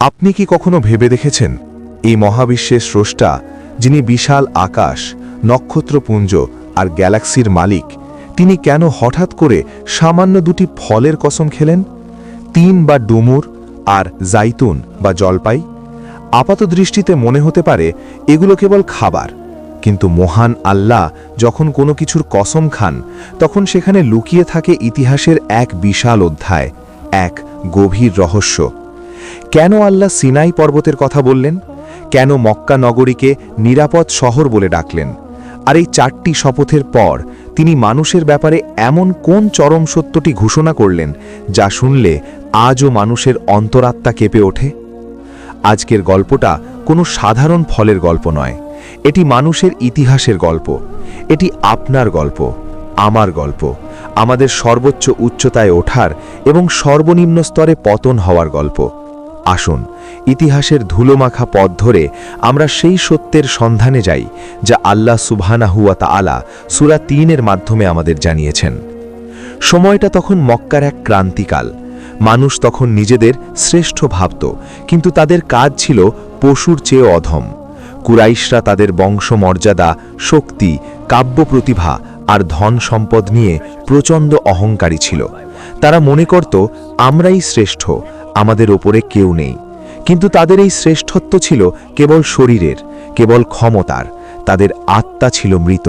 আপনি কি কখনো ভেবে দেখেছেন, এই মহাবিশ্বের স্রষ্টা, যিনি বিশাল আকাশ, নক্ষত্রপুঞ্জ আর গ্যালাক্সির মালিক, তিনি কেন হঠাৎ করে সামান্য দুটি ফলের কসম খেলেন? তিন বা ডুমুর আর জাইতুন বা জলপাই? আপাত দৃষ্টিতে মনে হতে পারে, এগুলো কেবল খাবার। কিন্তু মহান আল্লাহ যখন কোনো কিছুর কসম খান, তখন সেখানে লুকিয়ে থাকে ইতিহাসের এক বিশাল অধ্যায়, এক গভীর রহস্য। কেন আল্লাহ সিনাই পর্বতের কথা বললেন? কেন মক্কা নগরীকে নিরাপদ শহর বলে ডাকলেন? আর এই চারটি শপথের পর তিনি মানুষের ব্যাপারে এমন কোন চরম সত্যটি ঘোষণা করলেন, যা শুনলে আজও মানুষের অন্তরাত্মা কেঁপে ওঠে? আজকের গল্পটা কোনো সাধারণ ফলের গল্প নয়। এটি মানুষের ইতিহাসের গল্প। এটি আপনার গল্প, আমার গল্প, আমাদের সর্বোচ্চ উচ্চতায় ওঠার এবং সর্বনিম্ন স্তরে পতন হওয়ার গল্প। আসুন, ইতিহাসের ধুলোমাখা পথ ধরে আমরা সেই সত্যের সন্ধানে যাই, যা আল্লাহ সুবহানাহুয়া তাআলা সুরা তিনের মাধ্যমে আমাদের জানিয়েছেন। সময়টা তখন মক্কার এক ক্রান্তিকাল। মানুষ তখন নিজেদের শ্রেষ্ঠ ভাবত, কিন্তু তাদের কাজ ছিল পশুর চেয়ে অধম। কুরাইশরা তাদের বংশমর্যাদা, শক্তি, কাব্য প্রতিভা আর ধন সম্পদ নিয়ে প্রচণ্ড অহংকারী ছিল। তারা মনে করত, আমরাই শ্রেষ্ঠ আমাদের ওপরে কেউ নেই। কিন্তু তাদের এই শ্রেষ্ঠত্ব ছিল কেবল শরীরের, কেবল ক্ষমতার। তাদের আত্মা ছিল মৃত।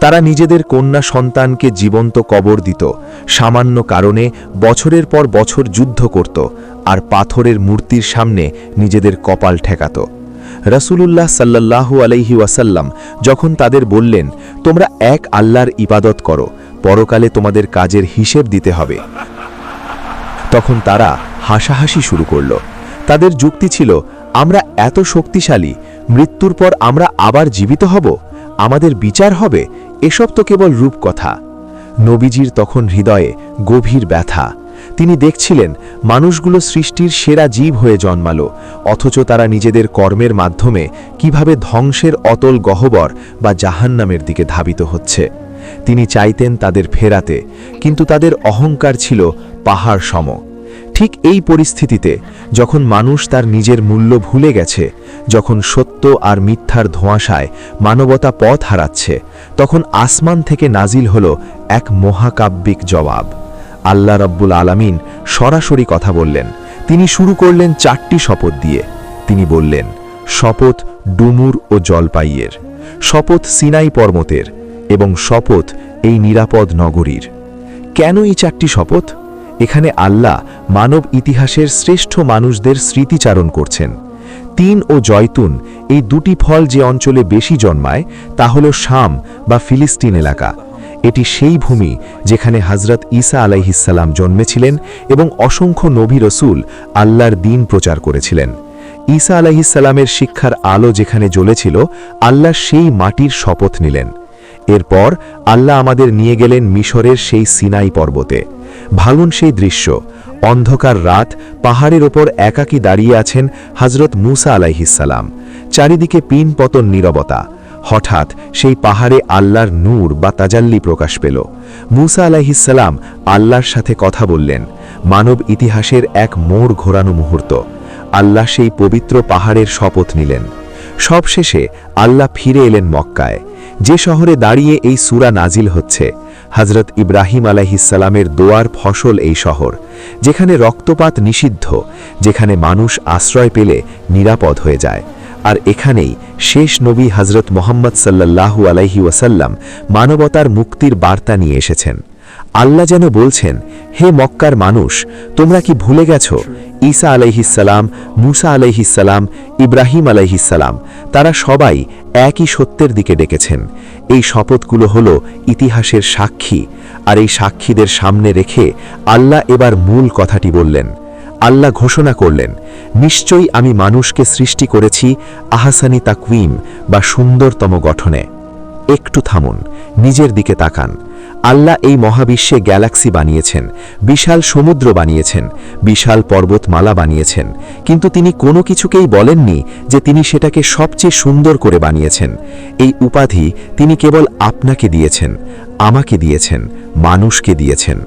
তারা নিজেদের কন্যা সন্তানকে জীবন্ত কবর দিত। সামান্য কারণে বছরের পর বছর যুদ্ধ করত আর পাথরের মূর্তির সামনে নিজেদের কপাল ঠেকাত। রসুলুল্লাহ সাল্লাল্লাহু আলাইহি ওয়াসাল্লাম যখন তাদের বললেন, তোমরা এক আল্লাহর ইবাদত করো, পরকালে তোমাদের কাজের হিসেব দিতে হবে। তখন তারা হাসাহাসি শুরু করল। তাদের যুক্তি ছিল, আমরা এত শক্তিশালী, মৃত্যুর পর আমরা আবার জীবিত হব? আমাদের বিচার হবে? এসব তো কেবল রূপকথা। নবীজির তখন হৃদয়ে গভীর ব্যথা। তিনি দেখছিলেন, মানুষগুলো সৃষ্টির সেরা জীব হয়ে জন্মালো, অথচ তারা নিজেদের কর্মের মাধ্যমে কীভাবে ধ্বংসের অতল গহ্বর বা জাহান্নামের দিকে ধাবিত হচ্ছে। তিনি চাইতেন তাদের ফেরাতে, কিন্তু তাদের অহংকার ছিল পাহাড় সম। ঠিক এই পরিস্থিতিতে, যখন মানুষ তার নিজের মূল্য ভুলে গেছে, যখন সত্য আর মিথ্যার ধোঁয়াশায় মানবতা পথ হারাচ্ছে, তখন আসমান থেকে নাজিল হল এক মহাকাব্যিক জবাব। আল্লাহ রব্বুল আলামিন সরাসরি কথা বললেন। তিনি শুরু করলেন চারটি শপথ দিয়ে। তিনি বললেন, শপথ ডুমুর ও জলপাইয়ের, শপথ সিনাই পর্বতের এবং শপথ এই নিরাপদ নগরীর। কেন এই চারটি শপথ? এখানে আল্লাহ মানব ইতিহাসের শ্রেষ্ঠ মানুষদের স্মৃতিচারণ করছেন। তিন ও জয়তুন, এই দুটি ফল যে অঞ্চলে বেশি জন্মায়, তা হল শাম বা ফিলিস্তিন এলাকা। এটি সেই ভূমি যেখানে হজরত ঈসা আলাইহিসাল্লাম জন্মেছিলেন এবং অসংখ্য নবী রসুল আল্লাহর দিন প্রচার করেছিলেন। ঈসা আলাইহিসাল্লামের শিক্ষার আলো যেখানে জ্বলেছিল, আল্লাহ সেই মাটির শপথ নিলেন। এরপর আল্লাহ আমাদের নিয়ে গেলেন মিশরের সেই সিনাই পর্বতে। ভাঙুন সেই দৃশ্য। অন্ধকার রাত, পাহাড়ের ওপর একাকী দাঁড়িয়ে আছেন হজরত মুসা আলাইহিসাল্লাম চারিদিকে পিন পতন নীরবতা। হঠাৎ সেই পাহাড়ে আল্লাহর নূর বা তাজাল্লি প্রকাশ পেল। মুসা আলাইহিসাল্লাম আল্লাহর সাথে কথা বললেন। মানব ইতিহাসের এক মোড় ঘোরানো মুহূর্ত। আল্লাহ সেই পবিত্র পাহাড়ের শপথ নিলেন। সবশেষে আল্লাহ ফিরে এলেন মক্কায়। যে শহরে দাঁড়িয়ে এই সুরা নাজিল হচ্ছে হজরত ইব্রাহিম আলাইহিসালামের দোয়ার ফসল এই শহর, যেখানে রক্তপাত নিষিদ্ধ, যেখানে মানুষ আশ্রয় পেলে নিরাপদ হয়ে যায়। আর এখানেই শেষ নবী হজরত মোহাম্মদ সাল্লাহু আলাইহি ওয়াসাল্লাম মানবতার মুক্তির বার্তা নিয়ে এসেছেন। আল্লাহ যেন বলছেন, হে মক্কার মানুষ, তোমরা কি ভুলে গেছ? ঈসা আলাইহিসাল্লাম মুসা আলাইহিসাল্লাম ইব্রাহিম আলাইহিসাল্লাম তারা সবাই একই সত্যের দিকে ডেকেছেন। এই শপথগুলো হল ইতিহাসের সাক্ষী, আর এই সাক্ষীদের সামনে রেখে আল্লাহ এবার মূল কথাটি বললেন। আল্লাহ ঘোষণা করলেন, নিশ্চয়ই আমি মানুষকে সৃষ্টি করেছি আহাসানি তাকউইম বা সুন্দরতম গঠনে। একটু থামুন, নিজের দিকে তাকান। আল্লাহ এই মহাবিশ্বে গ্যালাক্সি বানিয়েছেন, বিশাল সমুদ্র বানিয়েছেন, বিশাল পর্বতমালা বানিয়েছেন, কিন্তু তিনি কোনো কিছুকেই বলেননি যে তিনি সেটাকে সবচেয়ে সুন্দর করে বানিয়েছেন। এই উপাধি তিনি কেবল আপনাকে দিয়েছেন, আমাকে দিয়েছেন, মানুষকে দিয়েছেন।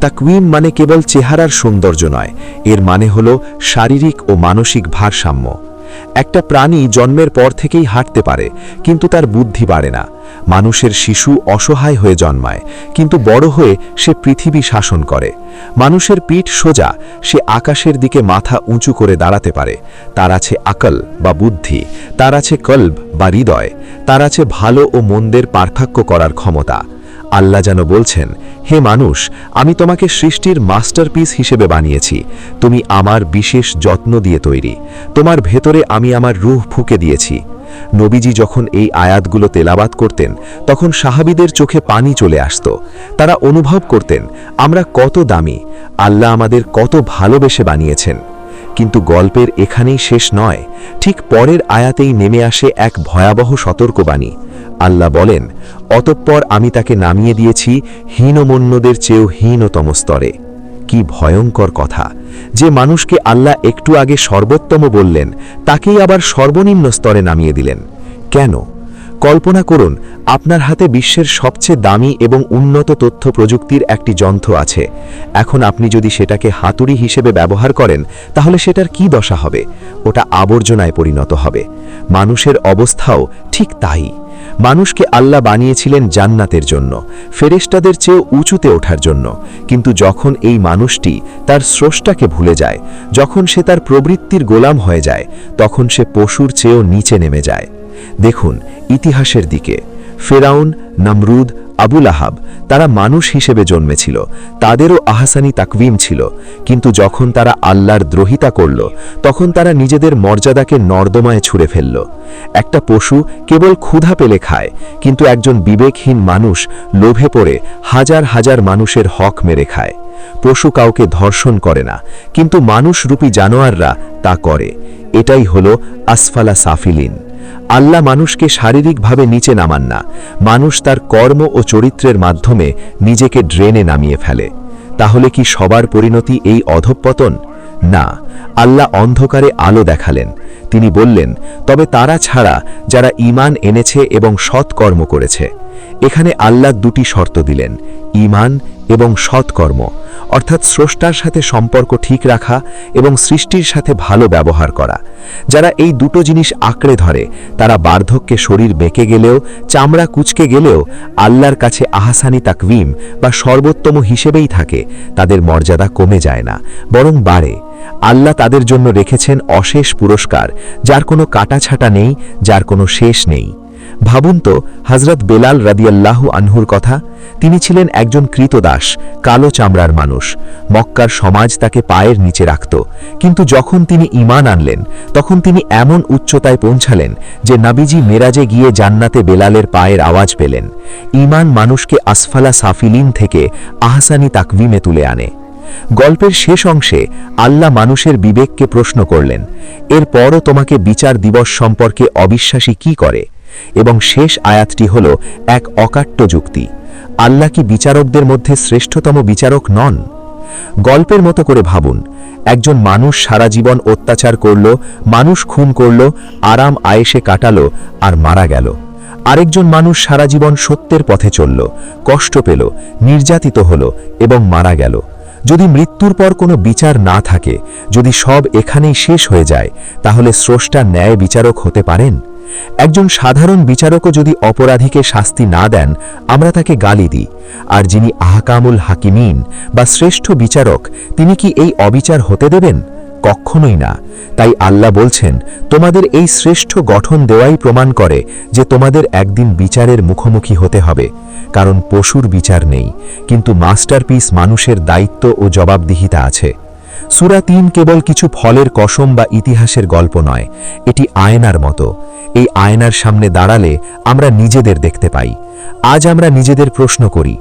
তাকউইম মানে কেবল চেহারার সৌন্দর্য নয়, এর মানে হল শারীরিক ও মানসিক ভারসাম্য। একটা প্রাণী জন্মের পর থেকেই হাঁটতে পারে, কিন্তু তার বুদ্ধি বাড়ে না। মানুষের শিশু অসহায় হয়ে জন্মায়, কিন্তু বড় হয়ে সে পৃথিবী শাসন করে। মানুষের পিঠ সোজা, সে আকাশের দিকে মাথা উঁচু করে দাঁড়াতে পারে। তার আছে আকল বা বুদ্ধি, তার আছে কল্ব বা হৃদয়, তার আছে ভালো ও মন্দের পার্থক্য করার ক্ষমতা। আল্লাহ যেন বলছেন, হে মানুষ, আমি তোমাকে সৃষ্টির মাস্টারপিস হিসেবে বানিয়েছি। তুমি আমার বিশেষ যত্ন দিয়ে তৈরি। তোমার ভেতরে আমি আমার রুহ ফুঁকে দিয়েছি। নবীজি যখন এই আয়াতগুলো তেলাবাত করতেন, তখন সাহাবিদের চোখে পানি চলে আসত। তারা অনুভব করতেন, আমরা কত দামি। আল্লাহ আমাদের কত ভালোবেসে বানিয়েছেন। কিন্তু গল্পের এখানেই শেষ নয়, ঠিক পরের আয়াতেই নেমে আসে এক ভয়াবহ সতর্কবাণী। আল্লাহ বলেন, অতঃপর আমি তাকে নামিয়ে দিয়েছি হীনমন্যদের চেয়েও হীনতম স্তরে। কি ভয়ঙ্কর কথা! যে মানুষকে আল্লাহ একটু আগে সর্বোত্তম বললেন, তাকেই আবার সর্বনিম্ন স্তরে নামিয়ে দিলেন। কেন? কল্পনা করুন, আপনার হাতে বিশ্বের সবচেয়ে দামি এবং উন্নত তথ্য প্রযুক্তির একটি যন্ত্র আছে। এখন আপনি যদি সেটাকে হাতুড়ি হিসেবে ব্যবহার করেন, তাহলে সেটার কি দশা হবে? ওটা আবর্জনায় পরিণত হবে। মানুষের অবস্থাও ঠিক তাই। মানুষকে আল্লাহ বানিয়েছিলেন জান্নাতের জন্য ফেরেস্তাদের চেয়েও উঁচুতে ওঠার জন্য। কিন্তু যখন এই মানুষটি তার স্রষ্টাকে ভুলে যায়, যখন সে তার প্রবৃত্তির গোলাম হয়ে যায়, তখন সে পশুর চেয়েও নিচে নেমে যায়। দেখুন, ইতিহাসের দিকে। ফেরাউন, নামরুদ আবুল আহাব তারা মানুষ হিসেবে জন্মেছিল। তাদেরও আহাসানি তাকভিম ছিল। কিন্তু যখন তারা আল্লাহর দ্রোহিতা করল, তখন তারা নিজেদের মর্যাদাকে নর্দমায় ছুঁড়ে ফেলল। একটা পশু কেবল ক্ষুধা পেলে খায়, কিন্তু একজন বিবেকহীন মানুষ লোভে পড়ে হাজার হাজার মানুষের হক মেরে খায়। পশু কাউকে ধর্ষণ করে না, কিন্তু মানুষরূপী জানোয়াররা তা করে। এটাই হলো আসফালা সাফিলিন। আল্লাহ মানুষকে শারীরিকভাবে নিচে নামান না। মানুষ তার কর্ম ও চরিত্রের মাধ্যমে নিজেকে ড্রেনে নামিয়ে ফেলে। তাহলে কি সবার পরিণতি এই অধঃপতন? না, আল্লাহ অন্ধকারে আলো দেখালেন। তিনি বললেন, তবে তারা ছাড়া যারা ইমান এনেছে এবং সৎকর্ম করেছে, এখানে আল্লাহ দুটি শর্ত দিলেন ইমান এবং সৎকর্ম, অর্থাৎ স্রষ্টার সাথে সম্পর্ক ঠিক রাখা এবং সৃষ্টির সাথে ভালো ব্যবহার করা। যারা এই দুটো জিনিস আঁকড়ে ধরে, তারা বার্ধক্যে শরীর বেঁকে গেলেও, চামড়া কুচকে গেলেও, আল্লাহর কাছে আহাসানি তাকভিম বা সর্বোত্তম হিসেবেই থাকে, তাদের মর্যাদা কমে যায় না, বরং বাড়ে। আল্লাহ তাদের জন্য রেখেছেন অশেষ পুরস্কার, যার কোনো কাটাছাটা নেই, যার কোনো শেষ নেই। ভাবুন তো হজরত বেলাল রাদিয়াল্লাহু আনহুর কথা, তিনি ছিলেন একজন কৃতদাস কালো চামড়ার মানুষ। মক্কার সমাজ তাকে পায়ের নিচে রাখত। কিন্তু যখন তিনি ইমান আনলেন, তখন তিনি এমন উচ্চতায় পৌঁছালেন যে নাবিজি মেরাজে গিয়ে জান্নাতে বেলালের পায়ের আওয়াজ পেলেন। ইমান মানুষকে আসফালা সাফিলিন থেকে আহসানি তাকভিমে তুলে আনে। গল্পের শেষ অংশে আল্লাহ মানুষের বিবেককে প্রশ্ন করলেন, এরপরও তোমাকে বিচার দিবস সম্পর্কে অবিশ্বাসী কি করে? এবং শেষ আয়াতটি হল এক অকাট্য যুক্তি। আল্লাহ কি বিচারকদের মধ্যে শ্রেষ্ঠতম বিচারক নন? গল্পের মতো করে ভাবুন। একজন মানুষ সারা জীবন অত্যাচার করল, মানুষ খুন করল, আরাম আয়েসে কাটালো আর মারা গেল। আরেকজন মানুষ সারা জীবন সত্যের পথে চলল, কষ্ট পেল, নির্যাতিত হল এবং মারা গেল। যদি মৃত্যুর পর কোনো বিচার না থাকে, যদি সব এখানেই শেষ হয়ে যায়, তাহলে স্রষ্টা ন্যায় বিচারক হতে পারেন? একজন সাধারণ বিচারকও যদি অপরাধীকে শাস্তি না দেন, আমরা তাকে গালি দিই। আর যিনি আহকামুল হাকিমিন বা শ্রেষ্ঠ বিচারক, তিনি কি এই অবিচার হতে দেবেন? কখনোই না। তাই আল্লাহ বলছেন, তোমাদের এই শ্রেষ্ঠ গঠন দেওয়াই প্রমাণ করে যে তোমাদের একদিন বিচারের মুখোমুখি হতে হবে, কারণ পশুর বিচার নেই, কিন্তু মাস্টারপিস মানুষের দায়িত্ব ও জবাবদিহিতা আছে। সুরা তিন কেবল কিছু ফলের কসম বা ইতিহাসের গল্প নয়, এটি আয়নার মতো। এই আয়নার সামনে দাঁড়ালে আমরা নিজেদের দেখতে পাই। আজ আমরা নিজেদের প্রশ্ন করি,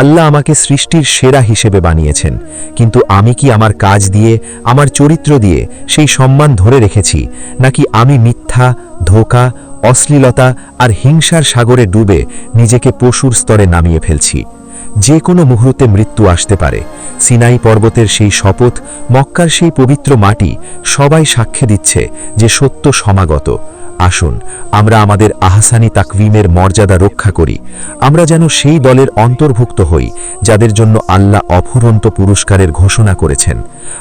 আল্লাহ আমাকে সৃষ্টির সেরা হিসেবে বানিয়েছেন, কিন্তু আমি কি আমার কাজ দিয়ে, আমার চরিত্র দিয়ে সেই সম্মান ধরে রেখেছি, নাকি আমি মিথ্যা, ধোকা, অশ্লীলতা আর হিংসার সাগরে ডুবে নিজেকে পশুর স্তরে নামিয়ে ফেলছি? যে কোনো মুহূর্তে মৃত্যু আসতে পারে। সিনাই পর্বতের সেই শপথ, মক্কার সেই পবিত্র মাটি সবাই সাক্ষ্য দিচ্ছে যে সত্য সমাগত। আসুন, আমরা আমাদের আহসানি তাকভিমের মর্যাদা রক্ষা করি। আমরা যেন সেই দলের অন্তর্ভুক্ত হই, যাদের জন্য আল্লাহ অফুরন্ত পুরস্কারের ঘোষণা করেছেন।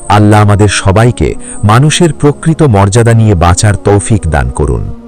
আল্লাহ আমাদের সবাইকে মানুষের প্রকৃত মর্যাদা নিয়ে বাঁচার তৌফিক দান করুন।